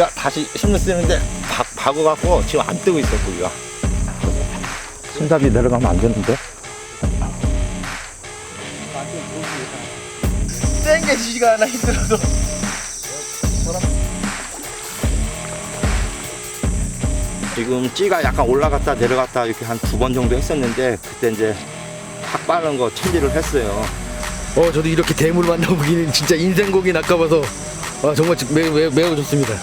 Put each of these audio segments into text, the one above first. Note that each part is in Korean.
고기가 다시 힘을 쓰는데 박, 박아갖고 지금 안 뜨고 있어 고기가. 심사비 내려가면 안 되는데? 땡겨지지가 않아 힘들어도. 지금 찌가 약간 올라갔다 내려갔다 이렇게 한 두 번 정도 했었는데 그때 이제 탁 빠는 거 체질을 했어요. 어 저도 이렇게 대물 만나보기는 진짜 인생고기 낚아봐서 아, 정말 지- 매우, 매우, 매우 좋습니다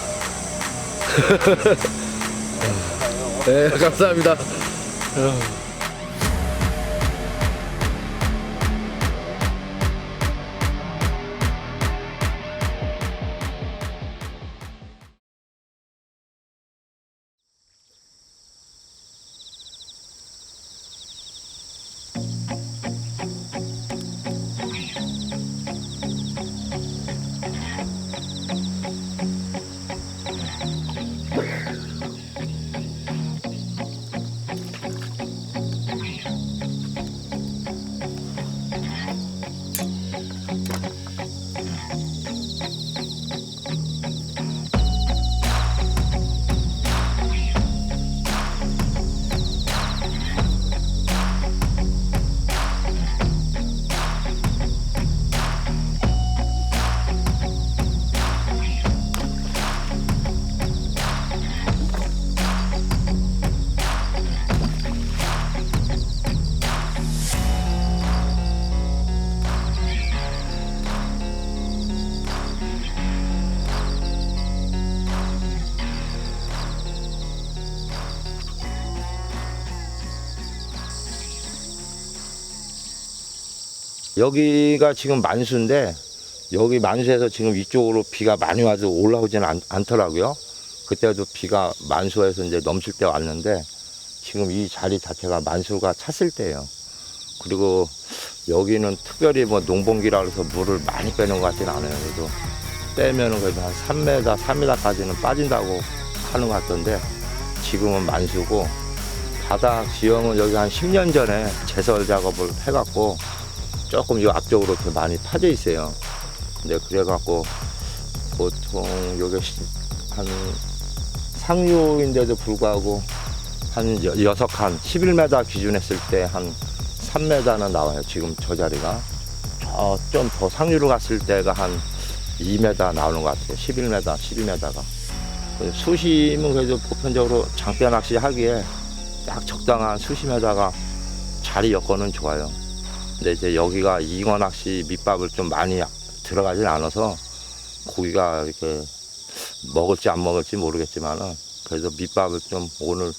네 감사합니다 여기가 지금 만수인데 여기 만수에서 지금 이쪽으로 비가 많이 와도 올라오지는 않, 않더라고요. 그때도 비가 만수에서 이제 넘칠 때 왔는데 지금 이 자리 자체가 만수가 찼을 때예요. 그리고 여기는 특별히 뭐 농번기라 그래서 물을 많이 빼는 것 같지는 않아요. 그래도 빼면은 그래도 한 3m, 3m까지는 빠진다고 하는 것 같던데 지금은 만수고 바닥 지형은 여기 한 10년 전에 제설 작업을 해갖고 조금 이 앞쪽으로 이렇게 많이 파져 있어요. 근데 그래갖고 보통 요게 시- 한 상류인데도 불구하고 한 여- 여섯 칸 11m 기준했을 때 한 3m는 나와요. 지금 저 자리가 저 좀 더 상류로 갔을 때가 한 2m 나오는 것 같아요. 11m, 12m가 수심은 그래도 보편적으로 장대 낚시 하기에 딱 적당한 수심에다가 자리 여건은 좋아요. 근데 이제 여기가 잉어 낚시 밑밥을 좀 많이 들어가진 않아서 고기가 이렇게 먹을지 안 먹을지 모르겠지만은 그래도 밑밥을 좀 오늘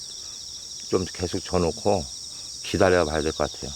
좀 계속 줘놓고 기다려 봐야 될 것 같아요.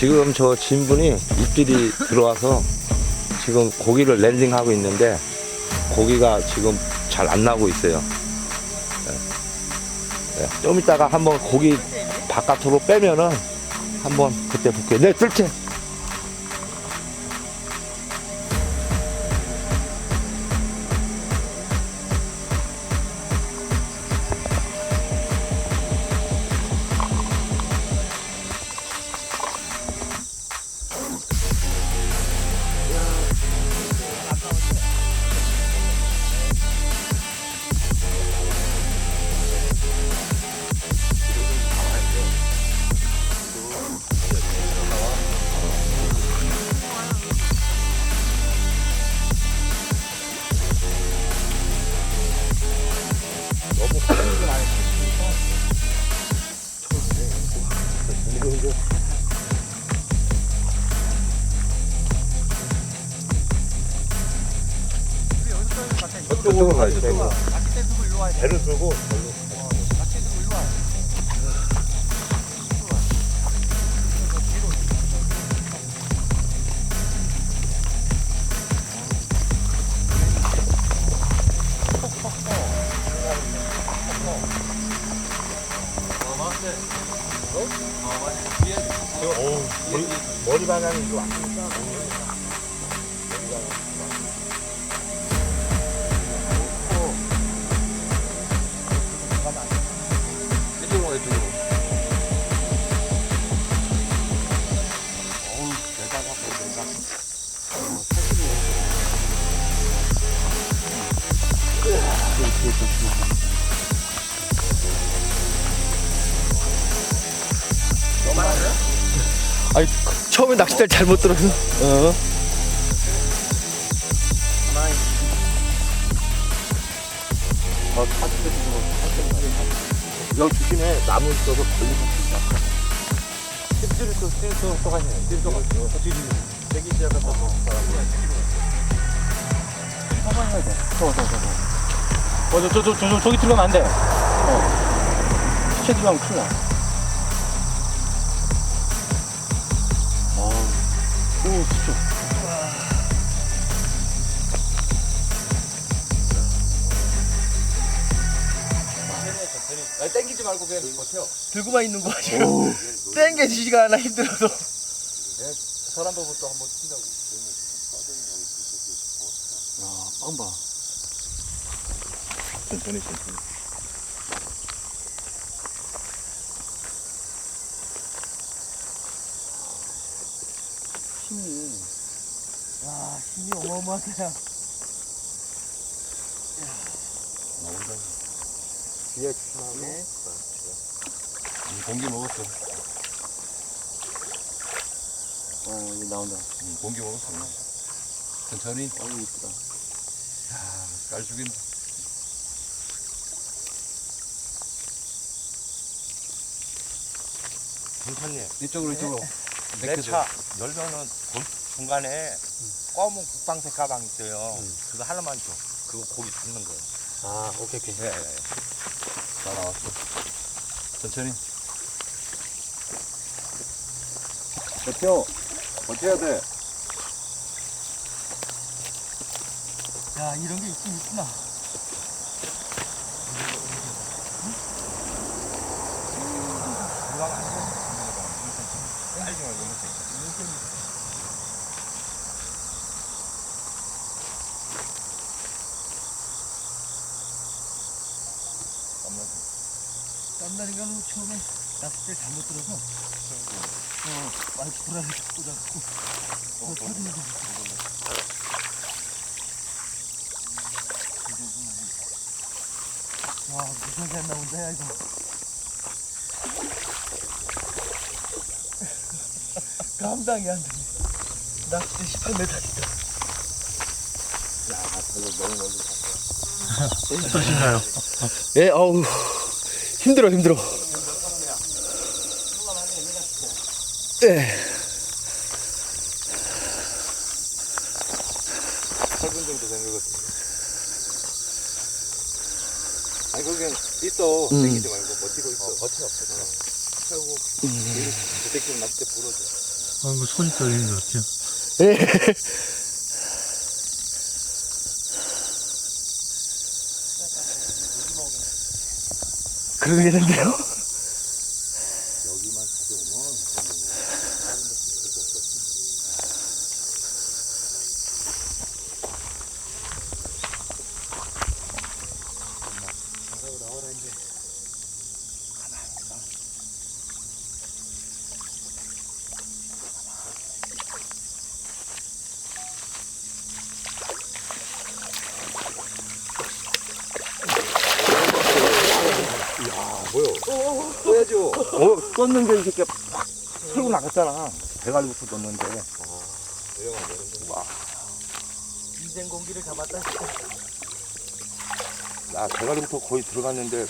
지금 저 진분이 입질이 들어와서 지금 고기를 랜딩하고 있는데 고기가 지금 잘 안 나오고 있어요. 네. 네. 좀 이따가 한번 고기 바깥으로 빼면은 한번 그때 볼게요. 네, 뜰채. 배를 들고 머리 방향이 좀 이쪽으 아니 처음에 낚싯대를 잘못 들어서. 어. 어, 타지도 지금 여기 조심해 나무 있어서 걸리면 수 있다. 찌릿 또 찌릿 또 똑같네. 찌릿 또 세기 시작한 거 어, 저, 저, 저, 저, 저기 들어가면 안 돼. 어. 시체 들어가면 큰일 나. 어. 오, 진짜. 땡기지 말고 그냥 버텨. 들고만 있는 거 지금. 땡겨지지가 않아 힘들어서. 사람 보고 또 한번 친다고. 야, 빵 봐. 천천히 천천히. 힘이. 야 힘이 어마어마하다. 뒤에 조심하고. 공기 먹었어. 어, 이제 나온다. 공기 먹었어. 천천히. 어우, 이쁘다. 깔 죽인다. 천천히. 이쪽으로 이쪽으로. 내 차 열면은 골- 중간에 검은 국방색 가방 있어요. 그거 하나만 줘. 그거 고기 잡는 거예요. 아, 오케이, 오케이. 예, 예. 예. 다 나왔어. 천천히. 버텨. 버텨야 돼. 야 이런 게 있긴 있구나. 땀나는 건 처음에 낚싯대 잘못 들어서 어 많이 불안해 꽂아갖고 어 터지는 거 와 무지하게 안 나온다 야 이거. 감당이 안 되네. 낚싯대 18m니까 어떠신가요? 예 어우. 힘들어 힘들어 예 8분 정도 된것 같은데. 아니, 그거 그냥 있어. 음. 땡기지 말고 버티고 있어. 버텨, 버텨. 채우고, 부대끼리 낚싯대 불어줘. 아이고, 손이 떨리는 것 같아요. 예. 그러겠는데요? 여기만 가져오면 뭐요? 떠야죠. 어, 떴는데 이 새끼가 팍 털고 나갔잖아. 대가리부터 떴는데. 와, 인생 공기를 잡았다 나 대가리부터 거의 들어갔는데.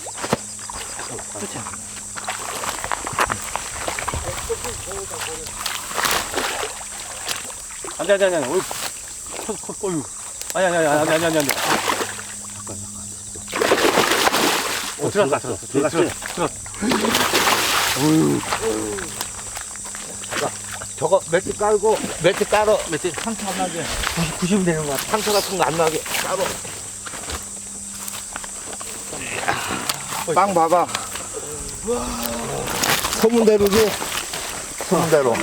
안 돼, 안 돼, 안 돼. 어이, 커, 커, 어이. 아니, 아니, 아니, 아니, 아니, 아니, 아니. 들어갔어. 들어갔어. 들어갔어. 저거 매트 깔고 매트 깔어. 매트 상처 안 나게. 90 되는 것 같아. 상처 같은 거 안 나게 깔어. 빵 봐봐. 소문대로지? 소문대로.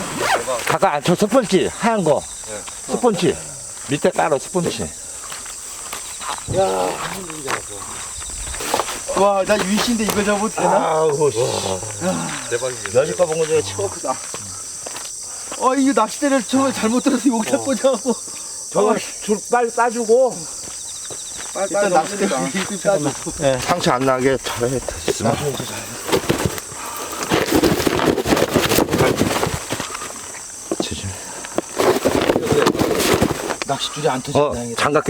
가까 저 스펀지 하얀 거. 스펀지 밑에 깔어 스펀지 와, 나 유신데 이거 잡아도 되나? 아우 대박이다 여지껏 본거 중에 최고 크다. 어, 이거 낚싯대를 처음에 잘못 들어서 여기다 꽂아갖고. 저거 줄 빨리 따주고. 일단 낚싯대 좀 따줘. 상처 안 나게 잘 됐으면 조심 낚싯줄이 안 터져. 어 장갑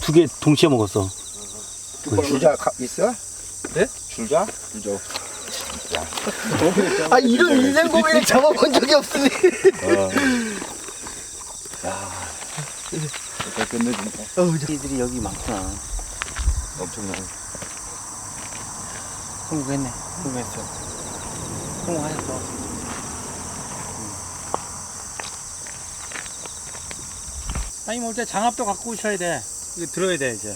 끼두개 동시에 먹었어. 줄자 가- 있어? 네? 줄자? 줄자 아, 이런 인생 고기를 잡아본 적이 없으니. 끝내준다 어, 저- 이들이 여기 많구나. 엄청나게 성공했네. 성공했어. 성공하셨어. 아니 올때 장갑도 갖고 오셔야 돼. 이거 들어야 돼 이제.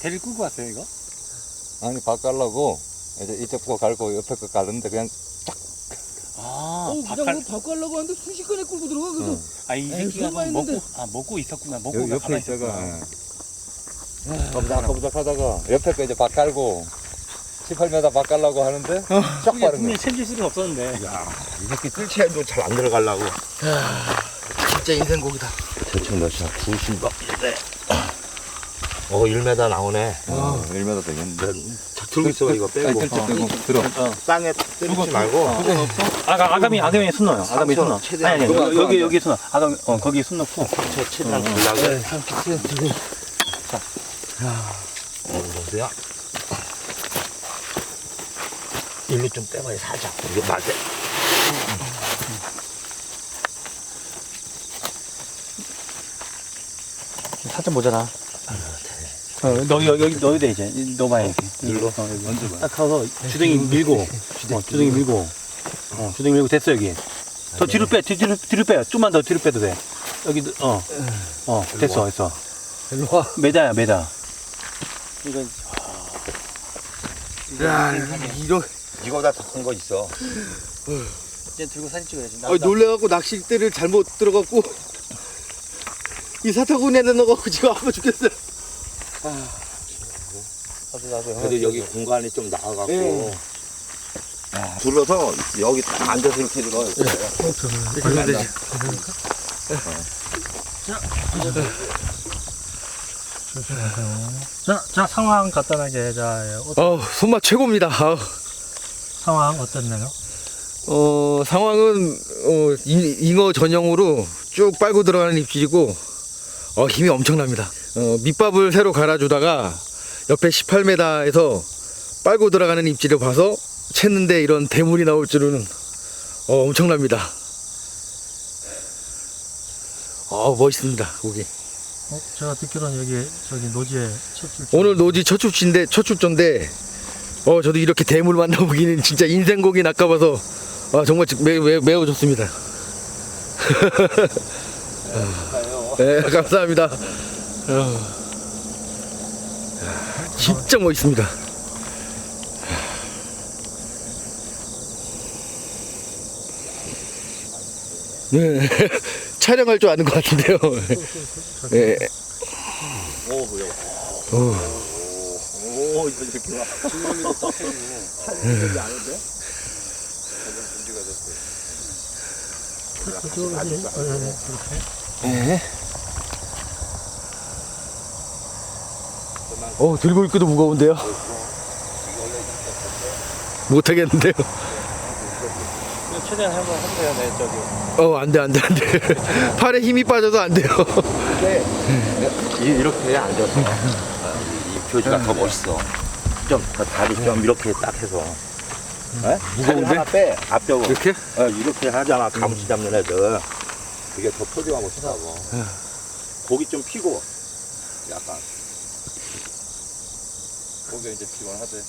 대를 끌고 왔어요 이거? 아니 밥 깔라고 이제 이쪽 거 갈고 옆에 거 가는데 그냥 아, 어, 밥 그냥 갈- 뭐 바꾸려고 하는데 순식간에 끌고 들어가. 그래서 아, 이 에이, 새끼가 설마 뭐 했는데. 먹고, 아, 먹고 있었구나. 먹고 여, 옆에 가만히 있다가 있었구나. 꼼닥꼼닥 하다가 옆에 거 이제 밥 깔고 18m 밥 깔라고 하는데 쫙 그게 빠른 분명히 거야 챙길 수는 없었는데. 이 새끼 뜰채도 잘 안 들어가려고 진짜 인생 고기다. 대충 몇이야? 90 몇? 어 1m 나오네. 어, 1m 되겠는데 자, 들고 있어 이거 빼고. 뜰채 빼고 들어. 땅에 때리지 말고. 아, 아가미, 아가미에 손 넣어요. 아가미 손 넣어. 최대한 아니, 아니, 그거, 여기, 여기, 여기 손 넣어. 아가미, 어, 거기 손 넣고. 저 최대한 들라고. 어 보세요? 일로 좀 빼봐요 살짝. 이거 맞아 살짝 모자라. 어, 너, 여기, 여기 넣어야 돼, 이제. 넣어봐야 돼. 일로? 어, 여기. 얹어봐. 딱 가서 주둥이 밀고. 어, 주둥이 밀고. 어, 주둥이 밀고 됐어, 여기. 더 뒤로 빼, 뒤- 뒤로, 뒤로 빼. 좀만 더 뒤로 빼도 돼. 여기, 어. 어, 됐어, 됐어. 일로 와. 매다야, 매다. 이거, 야, 이러. 이거보다 더 큰 거 있어 이제 들고 사진 찍어야지. 아, 놀래갖고 낚싯대를 잘못 들어갖고 이 사타구니에 넣어갖고 지금 아파 죽겠어요. 그래도 여기 공간이 좀 나와갖고 예. 야, 둘러서 여기 딱 앉아서 이렇게 들어가요 그런데 자, 자 상황 간단하게 자 어, 어, 손맛 최고입니다. 상황 어땠나요? 어, 상황은 어, 잉- 잉어 전용으로 쭉 빨고 들어가는 입질이고 어, 힘이 엄청납니다. 어, 밑밥을 새로 갈아주다가 옆에 18m에서 빨고 들어가는 입질을 봐서 챘는데 이런 대물이 나올 줄은 어, 엄청납니다. 어, 멋있습니다, 고기. 어, 제가 듣기로는 여기 저기 노지에 첫 출. 오늘 노지 첫 출치인데 첫 출조인데 어 저도 이렇게 대물 만나보기는 진짜 인생 고기 낚아봐서 아 정말 매, 매, 매우 좋습니다. 네 감사합니다. 어. 진짜 멋있습니다. 네 촬영할 줄 아는 것 같은데요. 네. 오 이거 이렇게 와어 들고 있기도 무거운데요. 못하겠는데요. 최대한 한번 해보세요, 네, 저기. 어 안 돼 안 돼 안 돼. 팔에 힘이 빠져도 안 돼요. 이- 이렇게 해야 앉아서 이 표지가 더 멋있어 좀 더 다리 좀 이렇게 딱 해서 무거운데? 하나 빼 앞쪽으로 이렇게? 어, 이렇게 하잖아 감시 잡는 애들 그게 더 포도하고 좋다고. 고기 좀 피고, 약간. 고기 이제 피곤하대.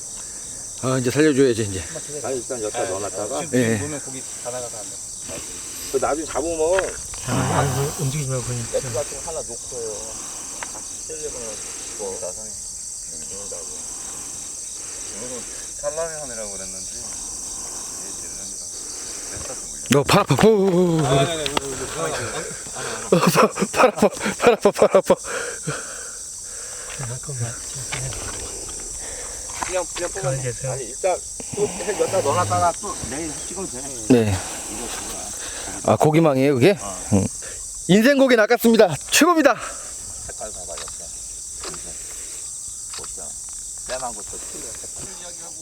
아 이제 살려줘야지 이제. 아, 일단 여기다 넣어놨다가, 예. 보면 고기 다 나가서 안 돼. 그 나중에 잡으면, 아, 아니, 움직이지 말고 그냥. 맥주 같은 거 하나 놓고요. 같이 떼려면, 뭐, 나중에. 산란이 하느라고 그랬는지. 너팔 아파. 오, 아, 네, 네, 네, 네, 네. 팔 아파. 팔 아파. 팔 아파. 잠깐만. 그냥, 그냥 뽑아. 가만히 계세요. 아니, 일단, 또, 여기다 넣어놨다가 또 내일 찍으면 돼. 네. 아 고기망이에요 그게? 응. 인생 고기 낚았습니다. 최고입니다. 색깔 봐봐, 옆에. 보자. 빼만 것도 틀려.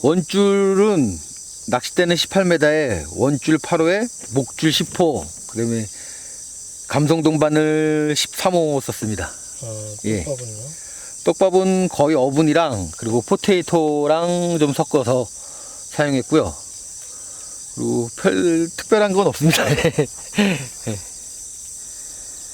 원줄은 낚싯대는 18m에 원줄 8호에 목줄 10호 그다음에 감성동 바늘 13호 썼습니다. 어, 예. 떡밥은요? 떡밥은 거의 어분이랑 그리고 포테이토랑 좀 섞어서 사용했고요. 그리고 별 특별한 건 없습니다.